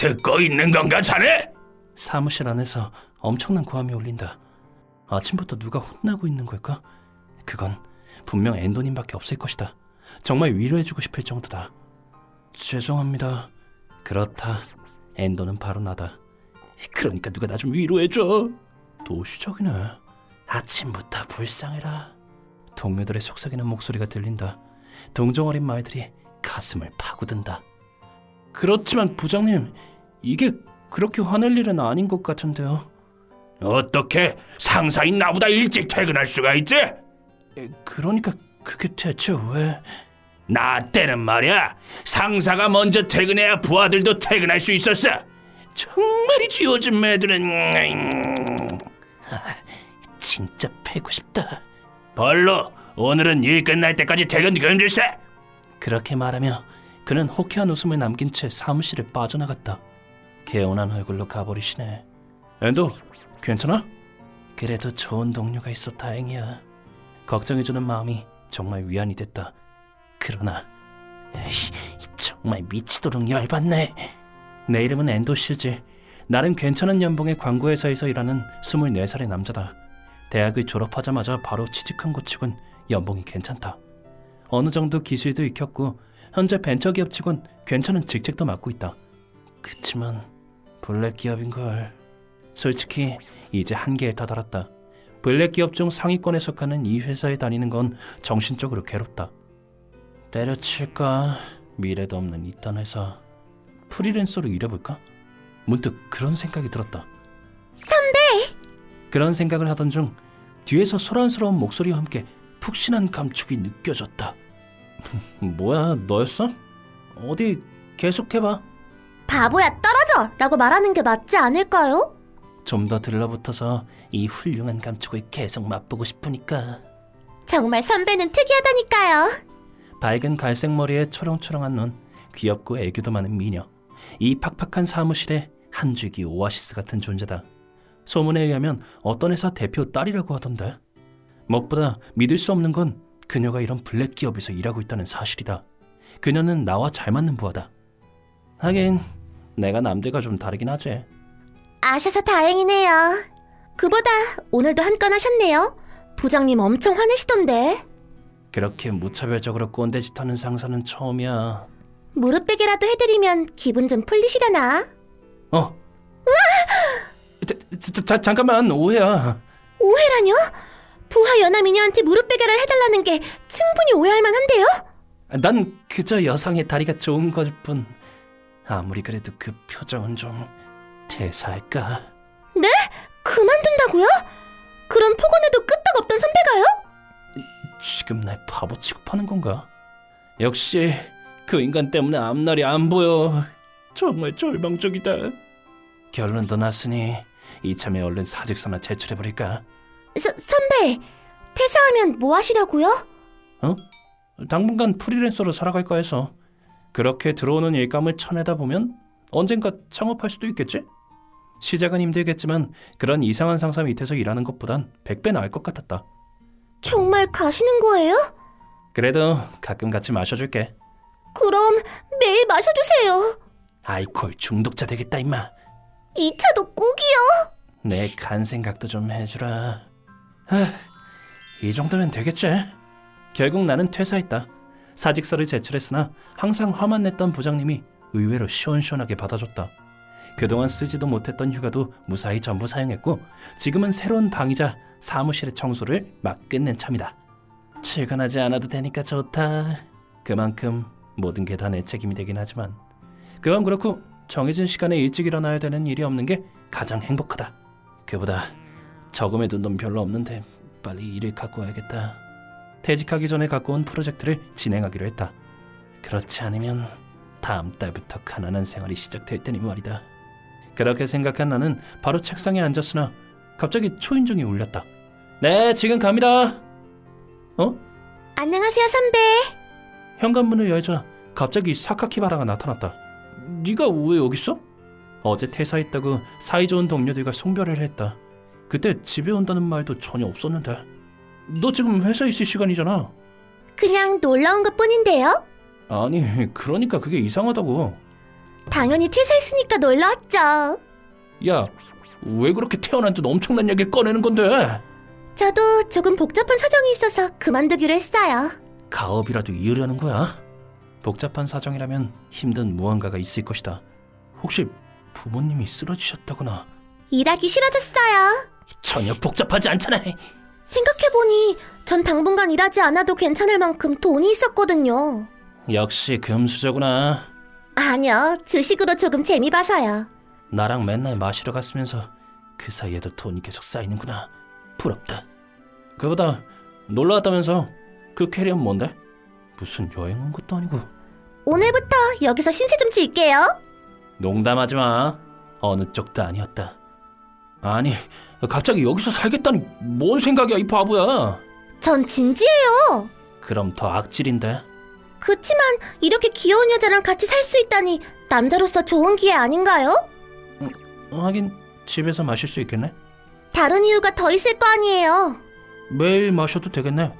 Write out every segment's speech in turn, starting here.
듣고 있는 건가 자네? 사무실 안에서 엄청난 고함이 울린다. 아침부터 누가 혼나고 있는 걸까? 그건 분명 엔도님밖에 없을 것이다. 정말 위로해주고 싶을 정도다. 죄송합니다. 그렇다. 엔도는 바로 나다. 그러니까 누가 나 좀 위로해줘. 또 시작이네. 아침부터 불쌍해라. 동료들의 속삭이는 목소리가 들린다. 동정 어린 말들이 가슴을 파고든다. 그렇지만 부장님, 이게 그렇게 화낼 일은 아닌 것 같은데요. 어떻게 상사인 나보다 일찍 퇴근할 수가 있지? 에, 그러니까 그게 대체 왜? 나 때는 말이야 상사가 먼저 퇴근해야 부하들도 퇴근할 수 있었어. 정말이지 요즘 애들은 진짜 패고 싶다. 벌로 오늘은 일 끝날 때까지 퇴근 금지세. 그렇게 말하며 그는 호쾌한 웃음을 남긴 채 사무실을 빠져나갔다. 개운한 얼굴로 가버리시네. 엔도, 괜찮아? 그래도 좋은 동료가 있어 다행이야. 걱정해주는 마음이 정말 위안이 됐다. 그러나 에이, 정말 미치도록 열받네. 내 이름은 엔도 슈즈. 나름 괜찮은 연봉의 광고회사에서 일하는 24살의 남자다. 대학을 졸업하자마자 바로 취직한 것 치곤 연봉이 괜찮다. 어느 정도 기술도 익혔고 현재 벤처기업 치곤 괜찮은 직책도 맡고 있다. 그치만 블랙 기업인걸. 솔직히 이제 한계에 다다랐다. 블랙 기업 중 상위권에 속하는 이 회사에 다니는 건 정신적으로 괴롭다. 때려칠까? 미래도 없는 이딴 회사. 프리랜서로 일해볼까? 문득 그런 생각이 들었다. 선배! 그런 생각을 하던 중 뒤에서 소란스러운 목소리와 함께 푹신한 감촉이 느껴졌다. 뭐야, 너였어? 어디 계속해봐. 바보야 떨어져! 라고 말하는 게 맞지 않을까요? 좀 더 들러붙어서 이 훌륭한 감촉을 계속 맛보고 싶으니까. 정말 선배는 특이하다니까요. 밝은 갈색 머리에 초롱초롱한 눈, 귀엽고 애교도 많은 미녀. 이 팍팍한 사무실에 한 줄기 오아시스 같은 존재다. 소문에 의하면 어떤 회사 대표 딸이라고 하던데. 무엇보다 믿을 수 없는 건 그녀가 이런 블랙 기업에서 일하고 있다는 사실이다. 그녀는 나와 잘 맞는 부하다. 하긴 내가 남들과 좀 다르긴 하지. 아셔서 다행이네요. 그보다 오늘도 한 건 하셨네요. 부장님 엄청 화내시던데. 그렇게 무차별적으로 꼰대짓 하는 상사는 처음이야. 무릎 베개라도 해드리면 기분 좀 풀리시려나? 어. 자, 자, 자, 잠깐만 오해야. 오해라뇨? 부하 연하 미녀한테 무릎 베개를 해달라는 게 충분히 오해할 만한데요? 난 그저 여성의 다리가 좋은 걸 뿐. 아무리 그래도 그 표정은 좀 대사할까? 네? 그만둔다고요? 그런 폭언에도 끄떡 없던 선배가요? 지금 날 바보 취급하는 건가? 역시 그 인간 때문에 앞날이 안 보여. 정말 절망적이다. 결론도 났으니 이참에 얼른 사직서나 제출해버릴까? 서, 선배, 퇴사하면 뭐 하시려고요? 어? 당분간 프리랜서로 살아갈까 해서 그렇게 들어오는 일감을 쳐내다 보면 언젠가 창업할 수도 있겠지? 시작은 힘들겠지만 그런 이상한 상사 밑에서 일하는 것보단 100배 나을 것 같았다. 정말 가시는 거예요? 그래도 가끔 같이 마셔줄게. 그럼 매일 마셔주세요. 아이콜 중독자 되겠다 임마. 이 차도 꼭이요. 내 간 생각도 좀 해주라. 하, 이 정도면 되겠지? 결국 나는 퇴사했다. 사직서를 제출했으나 항상 화만 냈던 부장님이 의외로 시원시원하게 받아줬다. 그동안 쓰지도 못했던 휴가도 무사히 전부 사용했고 지금은 새로운 방이자 사무실의 청소를 막 끝낸 참이다. 출근하지 않아도 되니까 좋다. 그만큼 모든 게 다 내 책임이 되긴 하지만 그건 그렇고 정해진 시간에 일찍 일어나야 되는 일이 없는 게 가장 행복하다. 그보다 저금해 둔 돈 별로 없는데 빨리 일을 갖고 와야겠다. 퇴직하기 전에 갖고 온 프로젝트를 진행하기로 했다. 그렇지 않으면 다음 달부터 가난한 생활이 시작될 테니 말이다. 그렇게 생각한 나는 바로 책상에 앉았으나 갑자기 초인종이 울렸다. 네, 지금 갑니다. 어? 안녕하세요, 선배. 현관문을 열자 갑자기 사카키바라가 나타났다. 네가 왜 여기 있어? 어제 퇴사했다고 사이좋은 동료들과 송별을 했다. 그때 집에 온다는 말도 전혀 없었는데. 너 지금 회사에 있을 시간이잖아. 그냥 놀러 온 것 뿐인데요. 아니, 그러니까 그게 이상하다고. 당연히 퇴사했으니까 놀러 왔죠. 야, 왜 그렇게 태어난 듯 엄청난 얘기 꺼내는 건데? 저도 조금 복잡한 사정이 있어서 그만두기로 했어요. 가업이라도 이으려는 거야? 복잡한 사정이라면 힘든 무언가가 있을 것이다. 혹시 부모님이 쓰러지셨다거나 일하기 싫어졌어요. 전혀 복잡하지 않잖아. 생각해보니 전 당분간 일하지 않아도 괜찮을 만큼 돈이 있었거든요. 역시 금수저구나. 아니요, 주식으로 조금 재미 봐서요. 나랑 맨날 마시러 갔으면서 그 사이에도 돈이 계속 쌓이는구나. 부럽다. 그보다 놀러 갔다면서 그 캐리어는 뭔데? 무슨 여행 온 것도 아니고. 오늘부터 여기서 신세 좀 질게요. 농담하지 마. 어느 쪽도 아니었다. 아니, 갑자기 여기서 살겠다니 뭔 생각이야 이 바보야. 전 진지해요. 그럼 더 악질인데. 그치만 이렇게 귀여운 여자랑 같이 살 수 있다니 남자로서 좋은 기회 아닌가요? 하긴 집에서 마실 수 있겠네. 다른 이유가 더 있을 거 아니에요. 매일 마셔도 되겠네.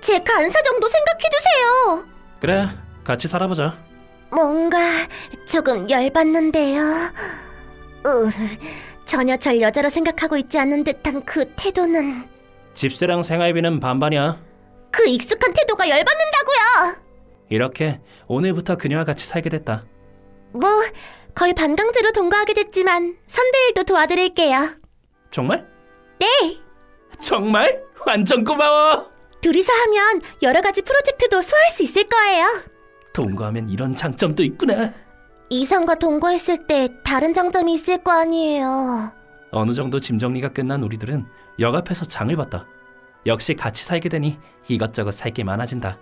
제 간사 정도 생각해주세요. 그래, 같이 살아보자. 뭔가 조금 열받는데요. 으, 전혀 절 여자로 생각하고 있지 않는 듯한 그 태도는 집세랑 생활비는 반반이야. 그 익숙한 태도가 열받는다고요. 이렇게 오늘부터 그녀와 같이 살게 됐다. 뭐 거의 반강제로 동거하게 됐지만 선배 일도 도와드릴게요. 정말? 네, 정말? 완전 고마워. 둘이서 하면 여러 가지 프로젝트도 소화할 수 있을 거예요. 동거하면 이런 장점도 있구나. 이성과 동거했을 때 다른 장점이 있을 거 아니에요. 어느 정도 짐 정리가 끝난 우리들은 역 앞에서 장을 봤다. 역시 같이 살게 되니 이것저것 살 게 많아진다.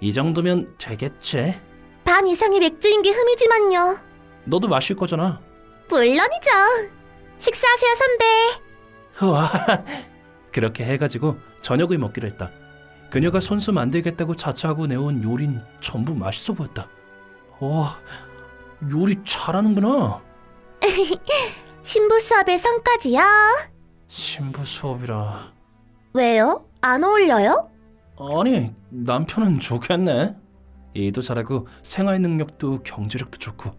이 정도면 되겠지? 반 이상의 맥주인 게 흠이지만요. 너도 마실 거잖아. 물론이죠. 식사하세요, 선배. 와, 그렇게 해가지고 저녁을 먹기로 했다. 그녀가 손수 만들겠다고 자처하고 내온 요린 전부 맛있어 보였다. 와, 요리 잘하는구나. 신부 수업의 성까지요. 신부 수업이라. 왜요? 안 어울려요? 아니, 남편은 좋겠네. 일도 잘하고 생활 능력도 경제력도 좋고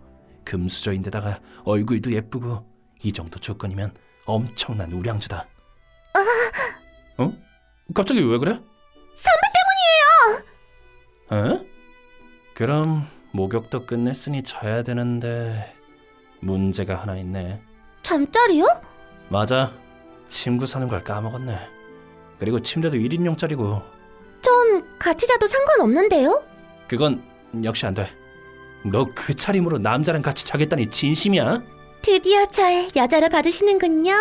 금수저인데다가 얼굴도 예쁘고 이 정도 조건이면 엄청난 우량주다. 어? 갑자기 왜 그래? 선배 때문이에요. 에? 그럼 목욕도 끝냈으니 자야 되는데 문제가 하나 있네. 잠자리요? 맞아. 침구 사는 걸 까먹었네. 그리고 침대도 1인용짜리고 전 같이 자도 상관없는데요. 그건 역시 안 돼. 너 그 차림으로 남자랑 같이 자겠다니 진심이야? 드디어 절 여자로 봐주시는군요.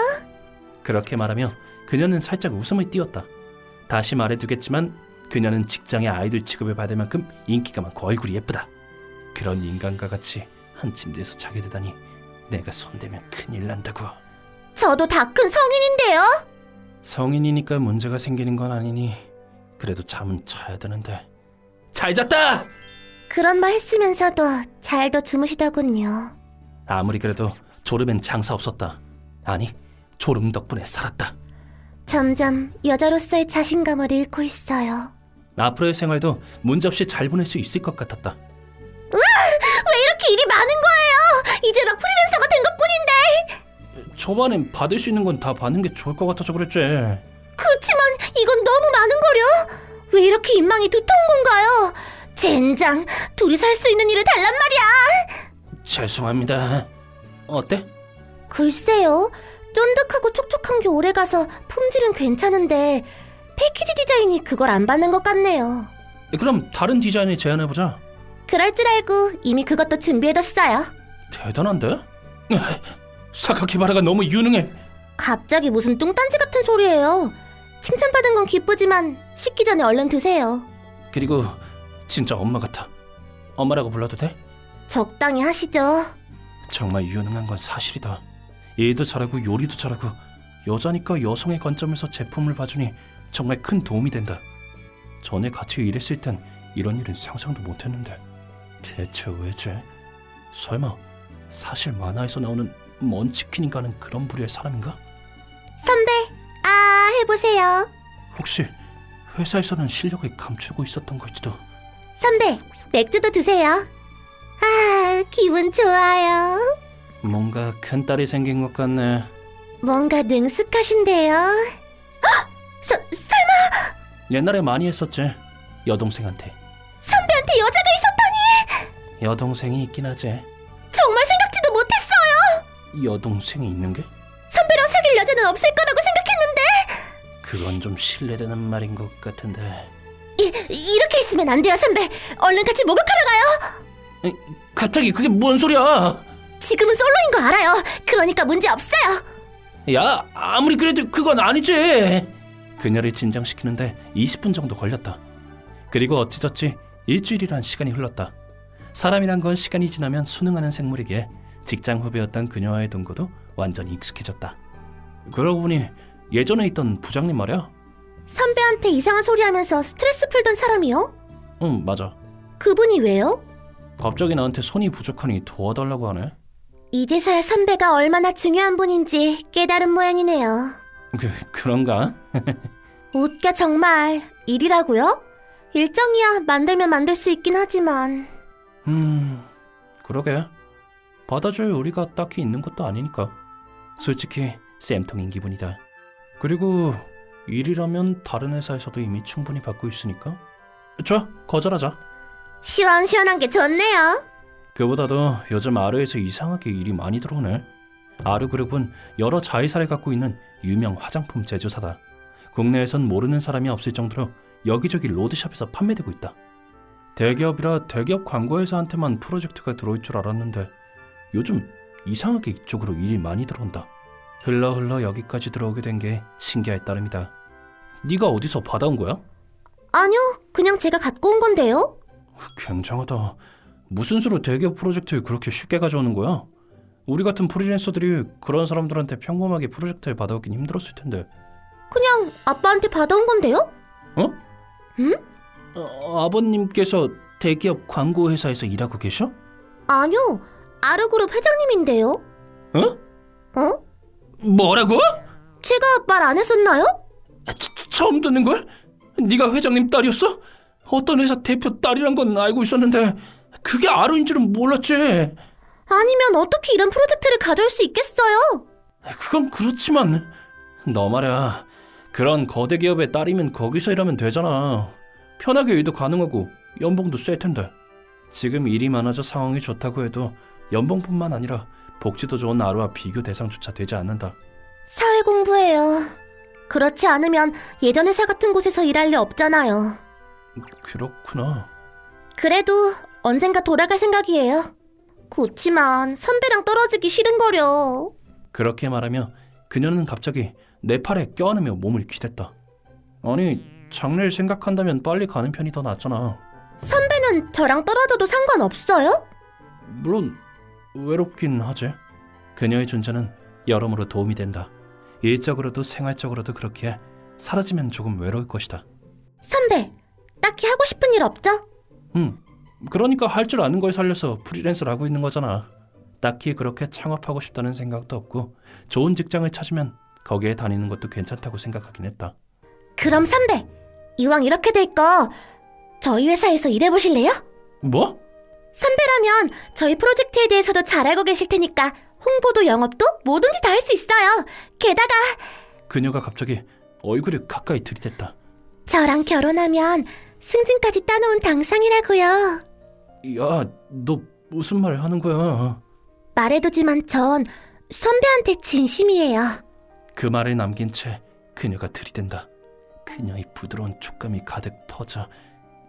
그렇게 말하며 그녀는 살짝 웃음을 띄웠다. 다시 말해두겠지만 그녀는 직장의 아이돌 취급을 받을 만큼 인기가 많고 얼굴이 예쁘다. 그런 인간과 같이 한 침대에서 자게 되다니 내가 손대면 큰일 난다고. 저도 다 큰 성인인데요. 성인이니까 문제가 생기는 건 아니니 그래도 잠은 자야 되는데. 잘 잤다! 그런 말 했으면서도 잘도 주무시더군요. 아무리 그래도 졸음엔 장사 없었다. 아니, 졸음 덕분에 살았다. 점점 여자로서의 자신감을 잃고 있어요. 앞으로의 생활도 문제없이 잘 보낼 수 있을 것 같았다. 왜 이렇게 일이 많은 거예요? 이제 막 프리랜서가 된 것뿐인데. 초반엔 받을 수 있는 건 다 받는 게 좋을 것 같아서 그랬지. 그치만 이건 너무 많은 거려. 왜 이렇게 인망이 두터운 건가요? 젠장, 둘이 살 수 있는 일을 달란 말이야. 죄송합니다. 어때? 글쎄요, 쫀득하고 촉촉한 게 오래가서 품질은 괜찮은데 패키지 디자인이 그걸 안 받는 것 같네요. 그럼 다른 디자인을 제안해보자. 그럴 줄 알고 이미 그것도 준비해뒀어요. 대단한데? 사카키바라가 너무 유능해. 갑자기 무슨 뚱딴지 같은 소리예요. 칭찬받은 건 기쁘지만 식기 전에 얼른 드세요. 그리고 진짜 엄마 같아. 엄마라고 불러도 돼? 적당히 하시죠. 정말 유능한 건 사실이다. 일도 잘하고 요리도 잘하고 여자니까 여성의 관점에서 제품을 봐주니 정말 큰 도움이 된다. 전에 같이 일했을 땐 이런 일은 상상도 못했는데 대체 왜지? 설마 사실 만화에서 나오는 먼치킨인가는 그런 부류의 사람인가? 선배, 아 해보세요. 혹시 회사에서는 실력을 감추고 있었던 걸지도 선배, 맥주도 드세요. 아, 기분 좋아요. 뭔가 큰 딸이 생긴 것 같네. 뭔가 능숙하신데요. 헉! 서, 설마 옛날에 많이 했었지. 여동생한테. 여동생이 있긴 하지. 정말 생각지도 못했어요. 여동생이 있는 게? 선배랑 사귈 여자는 없을 거라고 생각했는데 그건 좀 실례되는 말인 것 같은데. 이, 이렇게 있으면 안 돼요, 선배. 얼른 같이 목욕하러 가요. 에이, 갑자기 그게 뭔 소리야? 지금은 솔로인 거 알아요. 그러니까 문제 없어요. 야, 아무리 그래도 그건 아니지. 그녀를 진정시키는데 20분 정도 걸렸다. 그리고 어찌저찌 일주일이란 시간이 흘렀다. 사람이란 건 시간이 지나면 순응하는 생물이기에 직장 후배였던 그녀와의 동거도 완전히 익숙해졌다. 그러고 보니 예전에 있던 부장님 말이야. 선배한테 이상한 소리 하면서 스트레스 풀던 사람이요? 응, 맞아. 그분이 왜요? 갑자기 나한테 손이 부족하니 도와달라고 하네. 이제서야 선배가 얼마나 중요한 분인지 깨달은 모양이네요. 그 그런가? 웃겨 정말. 일이라고요? 일정이야 만들면 만들 수 있긴 하지만 음, 그러게. 받아줄 우리가 딱히 있는 것도 아니니까. 솔직히 쌤통인 기분이다. 그리고 일이라면 다른 회사에서도 이미 충분히 받고 있으니까. 좋아, 거절하자. 시원시원한 게 좋네요. 그보다도 요즘 아르에서 이상하게 일이 많이 들어오네. 아르그룹은 여러 자회사를 갖고 있는 유명 화장품 제조사다. 국내에선 모르는 사람이 없을 정도로 여기저기 로드샵에서 판매되고 있다. 대기업이라 대기업 광고회사한테만 프로젝트가 들어올 줄 알았는데 요즘 이상하게 이쪽으로 일이 많이 들어온다. 흘러 흘러 여기까지 들어오게 된 게 신기할 따름이다. 네가 어디서 받아온 거야? 아니요, 그냥 제가 갖고 온 건데요. 굉장하다. 무슨 수로 대기업 프로젝트를 그렇게 쉽게 가져오는 거야? 우리 같은 프리랜서들이 그런 사람들한테 평범하게 프로젝트를 받아오긴 힘들었을 텐데. 그냥 아빠한테 받아온 건데요. 어? 응? 어, 아버님께서 대기업 광고 회사에서 일하고 계셔? 아니요, 아르그룹 회장님인데요. 어? 어? 뭐라고? 제가 말 안 했었나요? 처음 듣는 걸? 네가 회장님 딸이었어? 어떤 회사 대표 딸이란 건 알고 있었는데 그게 아루인 줄은 몰랐지. 아니면 어떻게 이런 프로젝트를 가져올 수 있겠어요? 그건 그렇지만 너 말이야 그런 거대 기업의 딸이면 거기서 일하면 되잖아 편하게 일도 가능하고 연봉도 셀 텐데 지금 일이 많아져 상황이 좋다고 해도 연봉뿐만 아니라 복지도 좋은 아루와 비교 대상조차 되지 않는다 사회 공부예요. 그렇지 않으면 예전 회사 같은 곳에서 일할 리 없잖아요. 그렇구나 그래도 언젠가 돌아갈 생각이에요. 그치만 선배랑 떨어지기 싫은 거려. 그렇게 말하며 그녀는 갑자기 내 팔에 껴안으며 몸을 기댔다 아니 장래를 생각한다면 빨리 가는 편이 더 낫잖아 선배는 저랑 떨어져도 상관없어요? 물론 외롭긴 하지. 그녀의 존재는 여러모로 도움이 된다. 일적으로도 생활적으로도 그렇기에 사라지면 조금 외로울 것이다. 선배, 딱히 하고 싶은 일 없죠? 음, 그러니까 할 줄 아는 걸 살려서 프리랜서를 하고 있는 거잖아. 딱히 그렇게 창업하고 싶다는 생각도 없고 좋은 직장을 찾으면 거기에 다니는 것도 괜찮다고 생각하긴 했다. 그럼 선배, 이왕 이렇게 될 거 저희 회사에서 일해보실래요? 뭐? 선배라면 저희 프로젝트에 대해서도 잘 알고 계실 테니까 홍보도 영업도 뭐든지 다 할 수 있어요. 게다가 그녀가 갑자기 얼굴을 가까이 들이댔다. 저랑 결혼하면 승진까지 따놓은 당상이라고요. 야, 너 무슨 말 하는 거야? 말해두지만 전 선배한테 진심이에요. 그 말을 남긴 채 그녀가 들이댄다. 그녀의 부드러운 촉감이 가득 퍼져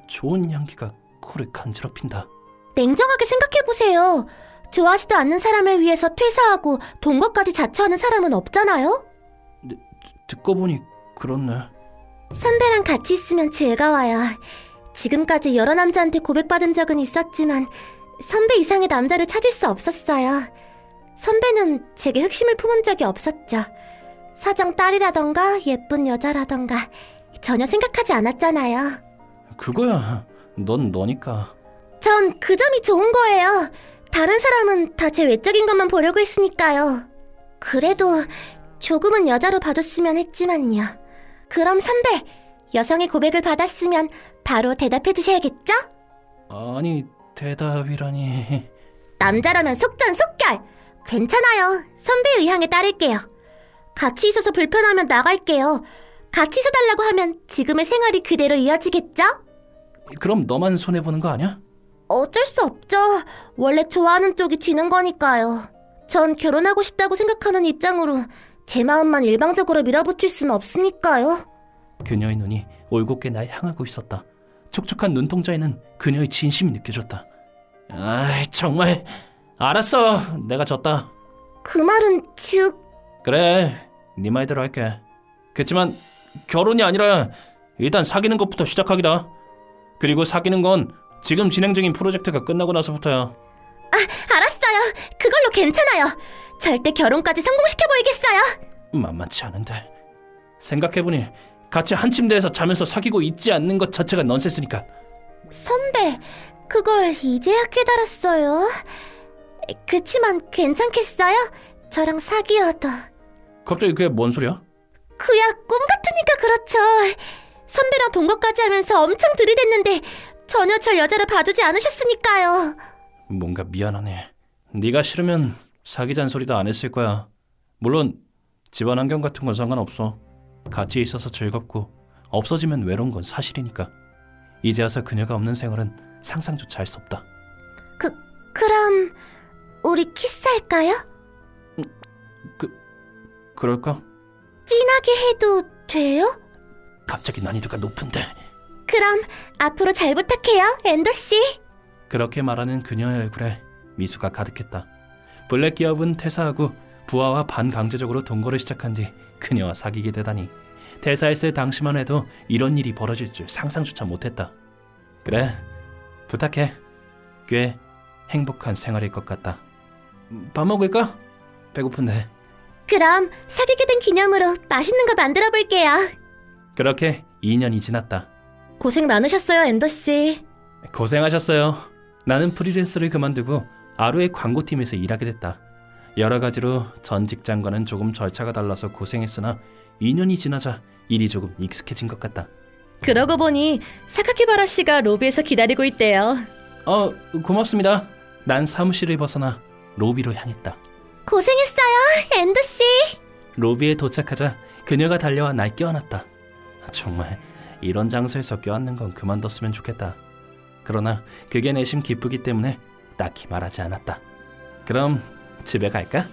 좋은 향기가 코를 간지럽힌다. 냉정하게 생각해보세요. 좋아하지도 않는 사람을 위해서 퇴사하고 동거까지 자처하는 사람은 없잖아요? 듣고 보니 그렇네. 선배랑 같이 있으면 즐거워요. 지금까지 여러 남자한테 고백받은 적은 있었지만 선배 이상의 남자를 찾을 수 없었어요. 선배는 제게 흑심을 품은 적이 없었죠. 사장 딸이라던가 예쁜 여자라던가 전혀 생각하지 않았잖아요. 그거야. 넌 너니까. 전 그 점이 좋은 거예요. 다른 사람은 다 제 외적인 것만 보려고 했으니까요. 그래도 조금은 여자로 봐줬으면 했지만요. 그럼 선배, 여성의 고백을 받았으면 바로 대답해 주셔야겠죠? 아니 대답이라니. 남자라면 속전속결. 괜찮아요. 선배 의향에 따를게요. 같이 있어서 불편하면 나갈게요. 같이 있어달라고 하면 지금의 생활이 그대로 이어지겠죠? 그럼 너만 손해 보는 거 아니야? 어쩔 수 없죠. 원래 좋아하는 쪽이 지는 거니까요. 전 결혼하고 싶다고 생각하는 입장으로 제 마음만 일방적으로 밀어붙일 수는 없으니까요. 그녀의 눈이 올곧게 날 향하고 있었다. 촉촉한 눈동자에는 그녀의 진심이 느껴졌다. 아, 정말 알았어. 내가 졌다. 그 말은 즉 그래, 네 말대로 할게. 그렇지만 결혼이 아니라 일단 사귀는 것부터 시작하기다. 그리고 사귀는 건 지금 진행 중인 프로젝트가 끝나고 나서부터야. 알았어요. 그걸로 괜찮아요. 절대 결혼까지 성공시켜 보이겠어요. 만만치 않은데. 생각해보니 같이 한 침대에서 자면서 사귀고 있지 않는 것 자체가 넌센스니까. 선배, 그걸 이제야 깨달았어요. 그치만 괜찮겠어요? 저랑 사귀어도. 갑자기 그게 뭔 소리야? 그야 꿈 같으니까 그렇죠. 선배랑 동거까지 하면서 엄청 들이댔는데 전혀 절 여자로 봐주지 않으셨으니까요. 뭔가 미안하네. 네가 싫으면 사귀자는 소리도 안 했을 거야. 물론 집안 환경 같은 건 상관없어. 같이 있어서 즐겁고 없어지면 외로운 건 사실이니까. 이제 와서 그녀가 없는 생활은 상상조차 할 수 없다. 그 그럼 우리 키스할까요? 그 럴까? 진하게 해도 돼요? 갑자기 난이도가 높은데. 그럼 앞으로 잘 부탁해요, 엔더 씨. 그렇게 말하는 그녀의 얼굴에 미소가 가득했다. 블랙 기업은 퇴사하고 부하와 반강제적으로 동거를 시작한 뒤 그녀와 사귀게 되다니 퇴사했을 당시만 해도 이런 일이 벌어질 줄 상상조차 못했다. 그래, 부탁해. 꽤 행복한 생활일 것 같다. 음, 밥 먹을까? 배고픈데. 그럼 사귀게 된 기념으로 맛있는 거 만들어 볼게요. 그렇게 2년이 지났다. 고생 많으셨어요, 엔더 씨. 고생하셨어요. 나는 프리랜서를 그만두고 아루의 광고팀에서 일하게 됐다. 여러 가지로 전 직장과는 조금 절차가 달라서 고생했으나 2년이 지나자 일이 조금 익숙해진 것 같다. 그러고 보니 사카키바라 씨가 로비에서 기다리고 있대요. 어, 고맙습니다. 난 사무실을 벗어나 로비로 향했다. 고생했어요, 엔더 씨. 로비에 도착하자 그녀가 달려와 날 껴안았다. 정말 이런 장소에서 껴안는 건 그만뒀으면 좋겠다. 그러나 그게 내심 기쁘기 때문에 딱히 말하지 않았다. 그럼 집에 갈까?